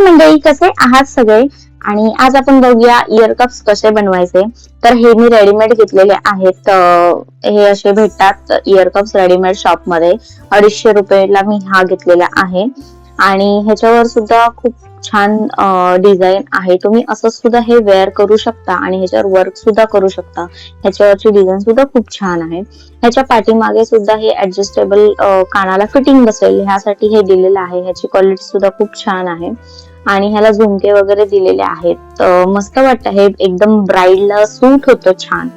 मंडळी कसे आहात सगळे? आणि आज आपण बघूया इयर कप्स कसे बनवायचे. तर हे मी रेडीमेड घेतलेले आहेत. हे असे भेटतात इयर कप्स रेडीमेड शॉपमध्ये. अडीचशे रुपयाला मी हा घेतलेला आहे. आणि ह्याच्यावर सुद्धा खूप छान डिझाईन आहे. तुम्ही असं सुद्धा हे वेअर करू शकता आणि ह्याच्यावर वर्क सुद्धा करू शकता. ह्याच्यावरची डिझाईन सुद्धा खूप छान आहे. ह्याच्या पाठीमागे सुद्धा हे ऍडजस्टेबल कानाला फिटिंग बसेल. ह्यासाठी हे दिलेलं आहे. ह्याची क्वालिटी सुद्धा खूप छान आहे. आणि ह्याला झुमके वगैरे दिलेले आहेत. मस्त वाटतं हे एकदम ब्राईडला सूट होतं छान.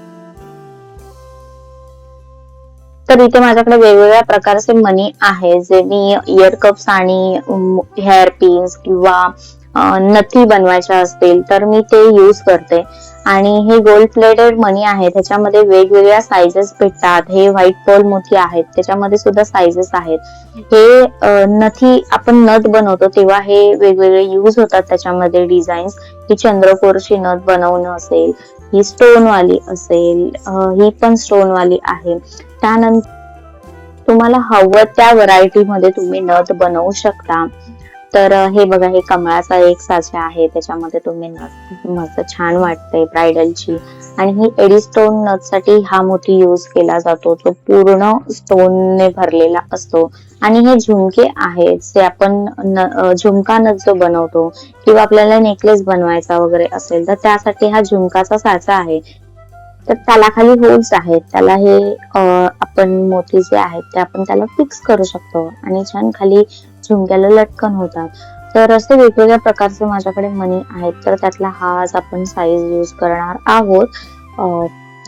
तर इथे माझ्याकडे वेगवेगळ्या प्रकारचे मनी आहे जे मी इयर कप्स आणि हेअर पिन्स किंवा नथी बनवायच्या असतील तर मी ते युज करते. आणि हे गोल्ड प्लेटेड मनी आहे त्याच्यामध्ये वेगवेगळ्या साइजेस भेटतात. हे व्हाईट पोल मोती आहेत त्याच्यामध्ये सुद्धा साइजेस आहेत. हे नथी आपण नथ बनवतो तेव्हा हे वेगवेगळे यूज होतात त्याच्यामध्ये डिझाईन्स ही चंद्रकोरची नथ बनवणं असेल ही स्टोन वाली असेल ही पण स्टोन वाली आहे. त्यानंतर तुम्हाला हवं त्या व्हरायटी मध्ये तुम्ही नथ बनवू शकता. तर हे बघा हे कमळाचा एक साचा आहे. त्याच्यामध्ये तुम्ही नथ मस्त छान वाटते ब्रायडलची आणि ही एडी स्टोन नथसाठी हा मोती यूज केला जातो. जो पूर्ण स्टोनने भरलेला असतो. आणि हे झुमके आहेत जे आपण झुमका नथ जो बनवतो किंवा आपल्याला नेकलेस बनवायचा वगैरे असेल तर त्यासाठी हा झुमकाचा साचा आहे. तर त्याला खाली होल्स आहेत. त्याला हे आपण मोती जे आहेत ते आपण त्याला फिक्स करू शकतो. आणि छान खाली झुमक्याला लटकन होतात. तर असे वेगवेगळ्या प्रकारचे माझ्याकडे मनी आहेत. तर त्यातला हा आज आपण साईज यूज करणार आहोत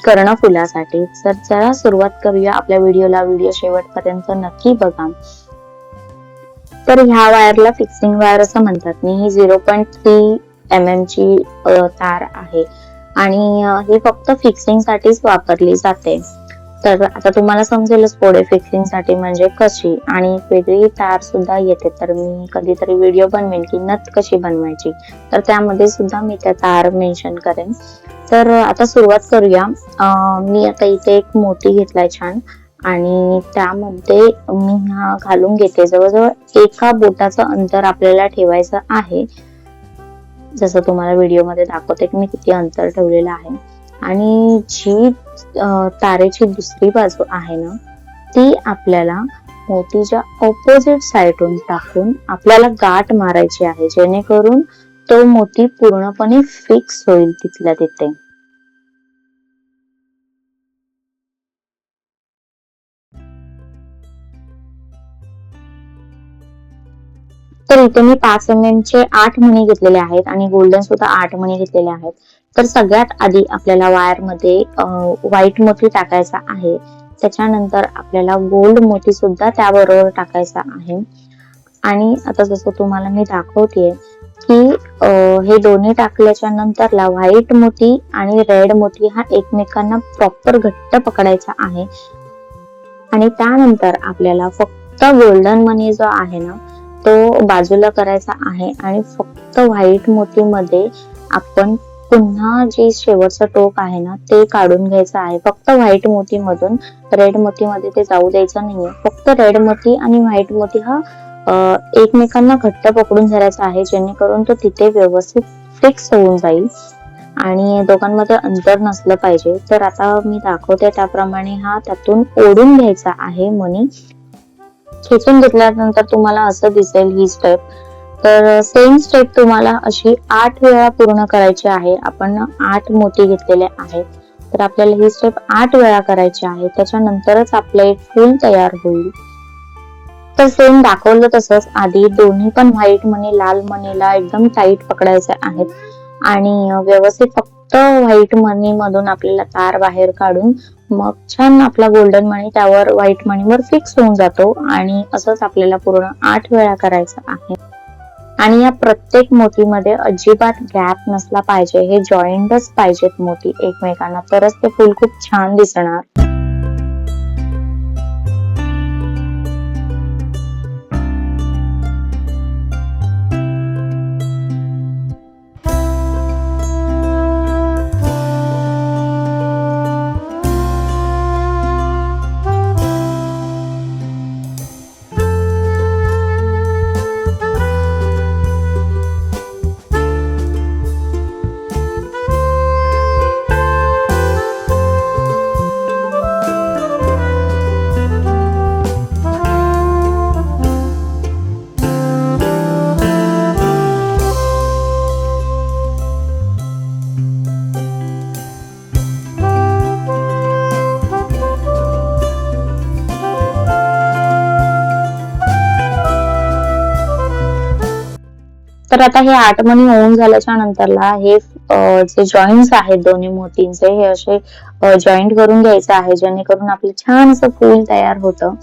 कर्ण फुलासाठी. तर चला सुरुवात करूया. आपल्या व्हिडिओला व्हिडिओ शेवटपर्यंत नक्की बघा. तर ह्या वायरला फिक्सिंग वायर असं म्हणतात. मी ही zero point three M M ची तार आहे. आणि ही फक्त फिक्सिंग साठीच वापरली जाते. तर आता तुम्हाला समजेलच पुढे फिक्सिंगसाठी म्हणजे कशी आणि वेगळी तार सुद्धा येते. तर मी कधीतरी व्हिडिओ बनवेन की नथ कशी बनवायची. तर त्यामध्ये सुद्धा मी त्या तार मेन्शन करेन. तर आता सुरुवात करूया. मी आता इथे एक मोती घेतलाय छान. आणि त्यामध्ये मी हा घालून घेते. जवळजवळ एका बोटाचं अंतर आपल्याला ठेवायचं आहे. जसं तुम्हाला व्हिडिओमध्ये दाखवते की मी किती अंतर ठेवलेलं आहे. आणि जी तारेची दुसरी बाजू आहे ना ती आपल्याला मोतीच्या ऑपोजिट साईडून टाकून आपल्याला गाठ मारायची आहे जेणेकरून तो मोती पूर्णपणे फिक्स होईल तिथल्या तिथे. तर इथे मी पाच एम एम चे आठ मणी घेतलेले आहेत आणि गोल्डन सुद्धा आठ मणी घेतलेले आहेत. तर सगळ्यात आधी आपल्याला वायरमध्ये व्हाईट मोती टाकायचा आहे. त्याच्यानंतर आपल्याला गोल्ड मोती सुद्धा त्याबरोबर टाकायचा आहे. आणि आता जसं तुम्हाला मी दाखवतेय की हे दोन्ही टाकल्याच्या नंतरला व्हाईट मोती आणि रेड मोती हा एकमेकांना प्रॉपर घट्ट पकडायचा आहे. आणि त्यानंतर आपल्याला फक्त गोल्डन मनी जो आहे ना तो बाजूला करायचा आहे आणि फक्त व्हाईट मोती मध्ये आपण पुन्हा जे शेवटचं टोक आहे ना ते काढून घ्यायचं आहे. फक्त व्हाईट मोती मधून रेड मोती मध्ये ते जाऊ द्यायचं नाहीये. फक्त रेड मोती आणि व्हाईट मोती हा एकमेकांना घट्ट पकडून धरायचा आहे जेणेकरून तो तिथे व्यवस्थित फिक्स होऊन जाईल आणि दोघांमध्ये अंतर नसलं पाहिजे. तर आता मी दाखवते त्याप्रमाणे हा त्यातून ओढून घ्यायचा आहे मनी. खेचून घेतल्यानंतर तुम्हाला असं दिसेल ही स्टेप तर सेम स्टेप तुम्हाला अशी आठ वेळा पूर्ण करायची आहे. आपण आठ मोती घेतलेले आहेत. तर आपल्याला ही स्टेप आठ वेळा करायची आहे. त्याच्यानंतरच आपलं एक फूल तयार होईल. तर सेम दाखवलं तसंच आधी दोन्ही पण व्हाईट मणी लाल मणीला एकदम टाईट पकडायचे आहेत. आणि व्यवस्थित फक्त व्हाईट मनी मधून आपल्याला तार बाहेर काढून मग छान आपला गोल्डन मणी त्यावर व्हाईट मणीवर फिक्स होऊन जातो आणि असंच आपल्याला पूर्ण आठ वेळा करायचं आहे. आणि या प्रत्येक मोतीमध्ये अजिबात गॅप नसला पाहिजे हे जॉईंटच पाहिजेत मोती एकमेकांना तरच ते फुल खूप छान दिसणार. तर आता हे आठ मणी होऊन झाल्याच्या नंतरला हे जे जॉईंट्स आहेत दोन्ही मोतींचे हे असे जॉईंट करून घ्यायचे आहे जेणेकरून आपलं छान असं फूल तयार होतं.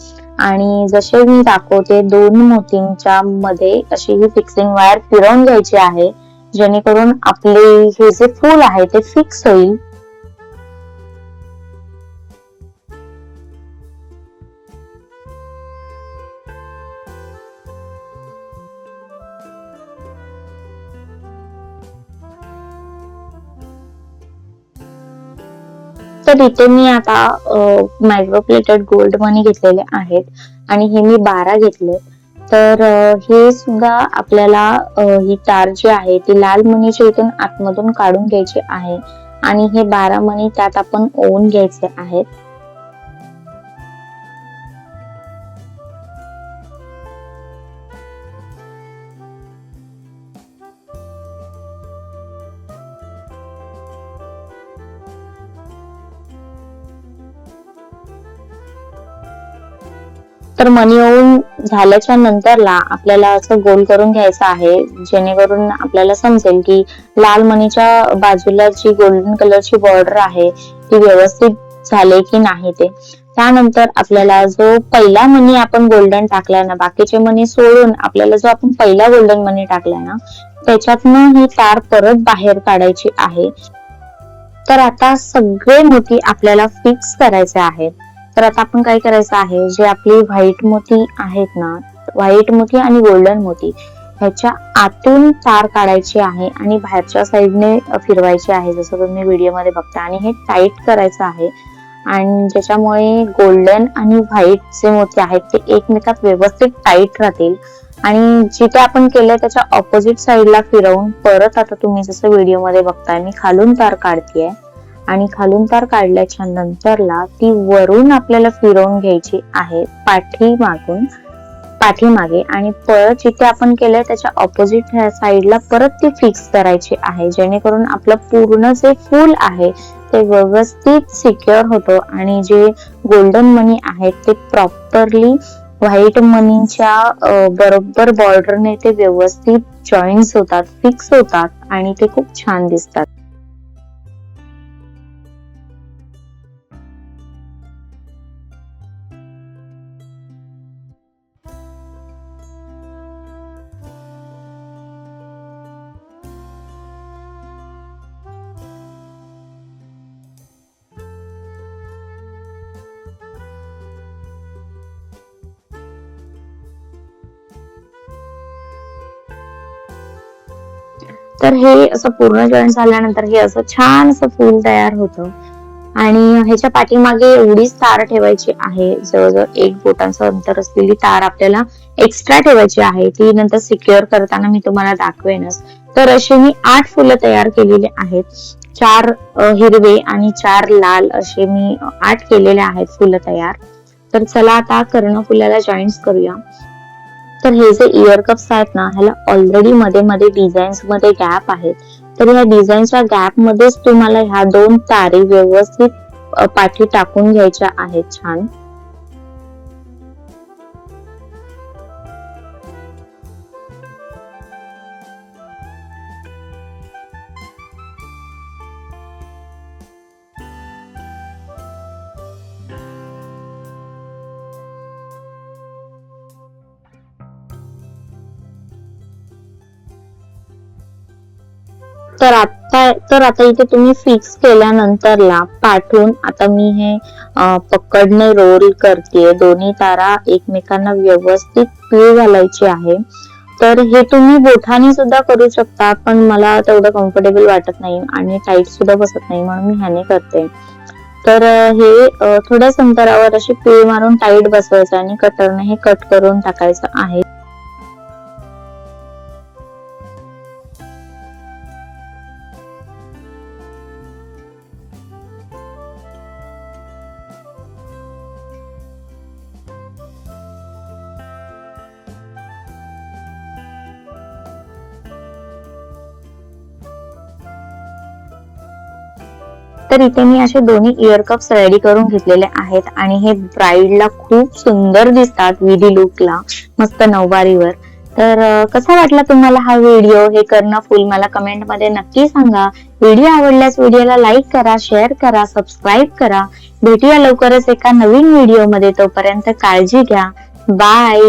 आणि जसे मी दाखवते दोन मोतींच्या मध्ये अशी ही फिक्सिंग वायर फिरवून घ्यायची आहे जेणेकरून आपले हे जे फूल आहे ते फिक्स होईल. तर इथे मी आता मायक्रोप्लेटेड गोल्ड मनी घेतलेले आहेत आणि हे मी बारा घेतले. तर हे सुद्धा आपल्याला ही तार जी आहे ती लाल मणीच्या इथून आतमधून काढून घ्यायची आहे आणि हे बारा मणी त्यात आपण ओवून घ्यायचे आहेत. तर मनी ओवून झाल्याच्या नंतरला आपल्याला असं गोल करून घ्यायचं आहे जेणेकरून आपल्याला समजेल की लाल मनीच्या बाजूला जी गोल्डन कलरची बॉर्डर आहे ती व्यवस्थित झाले की नाही ते. त्यानंतर आपल्याला जो पहिला मनी आपण गोल्डन टाकलाय ना बाकीचे मनी सोडून आपल्याला जो आपण पहिला गोल्डन मनी टाकलाय ना त्याच्यातनं ही तार परत बाहेर काढायची आहे. तर आता सगळे मोती आपल्याला फिक्स करायचे आहेत. तर आता आपण काय करायचं आहे? जे आपली व्हाईट मोती आहेत ना व्हाईट मोती आणि गोल्डन मोती ह्याच्या आतून तार काढायची आहे आणि बाहेरच्या साईडने फिरवायची आहे जसं तुम्ही व्हिडिओमध्ये बघता. आणि हे टाईट करायचं आहे. आणि ज्याच्यामुळे गोल्डन आणि व्हाईट जे मोती आहेत ते एकमेकात व्यवस्थित टाईट राहतील. आणि जिथे आपण केलंय त्याच्या ऑपोजिट साईडला फिरवून परत आता तुम्ही जसं व्हिडिओमध्ये बघताय मी खालून तार काढतीये. आणि खालून तार काढल्याच्या नंतरला ती वरून आपल्याला फिरवून घ्यायची आहे पाठीमागून पाठीमागे. आणि परत जिथे आपण केलंय त्याच्या ऑपोजिट साईडला परत ती फिक्स करायची आहे. जेणेकरून आपलं पूर्ण जे फूल आहे ते व्यवस्थित सिक्युअर होतं. आणि जे गोल्डन मनी आहेत ते प्रॉपरली व्हाईट मनीच्या बरोबर बॉर्डरने ते व्यवस्थित जॉईंट होतात फिक्स होतात. आणि ते खूप छान दिसतात. तर हे असं पूर्ण जॉईन झाल्यानंतर हे असं छान असं फूल तयार होतं. आणि ह्याच्या पाठीमागे एवढीच तार ठेवायची आहे. जवळजवळ एक बोटांचं अंतर असलेली तार आपल्याला एक्स्ट्रा ठेवायची आहे. ती नंतर सिक्युअर करताना मी तुम्हाला दाखवेनच. तर असे मी आठ फुलं तयार केलेले आहेत. चार हिरवे आणि चार लाल असे मी आठ केलेले आहेत फुलं तयार. तर चला आता कर्णफुलाला जॉईंट करूया. तर हे जे इयर कप्स आहेत ना ह्याला ऑलरेडी मध्ये मध्ये डिझाईन्समध्ये गॅप आहेत. तर ह्या डिझाईन्सच्या गॅप मध्येच तुम्हाला ह्या दोन तारे व्यवस्थित पाठी टाकून घ्यायच्या आहेत छान. तर आता तर आता इथे तुम्ही फिक्स केल्यानंतरला पाठवून आता मी हे पकडणे रोल करते दोन्ही तारा एकमेकांना व्यवस्थित पिळ घालायची आहे. तर हे तुम्ही बोठाने सुद्धा करू शकता पण मला तेवढं कम्फर्टेबल वाटत नाही आणि टाईट सुद्धा बसत नाही म्हणून मी ह्याने करते. तर हे थोड्या थोड्याच अंतरावर अशी पीळ मारून टाईट बसवायचं आणि कटरने हे कट करून टाकायचं आहे. तर इथे मी असे दोन्ही इयर कप्स रेडी करून घेतलेले आहेत आणि हे ब्राईडला खूप सुंदर दिसतात विधी लुकला मस्त नऊवारीवर. तर कसा वाटला तुम्हाला हा व्हिडिओ हे करणं फुल मला कमेंटमध्ये नक्की सांगा. व्हिडिओ आवडल्यास व्हिडिओला लाईक करा शेअर करा सबस्क्राईब करा. भेटूया लवकरच एका नवीन व्हिडिओमध्ये. तोपर्यंत काळजी घ्या. बाय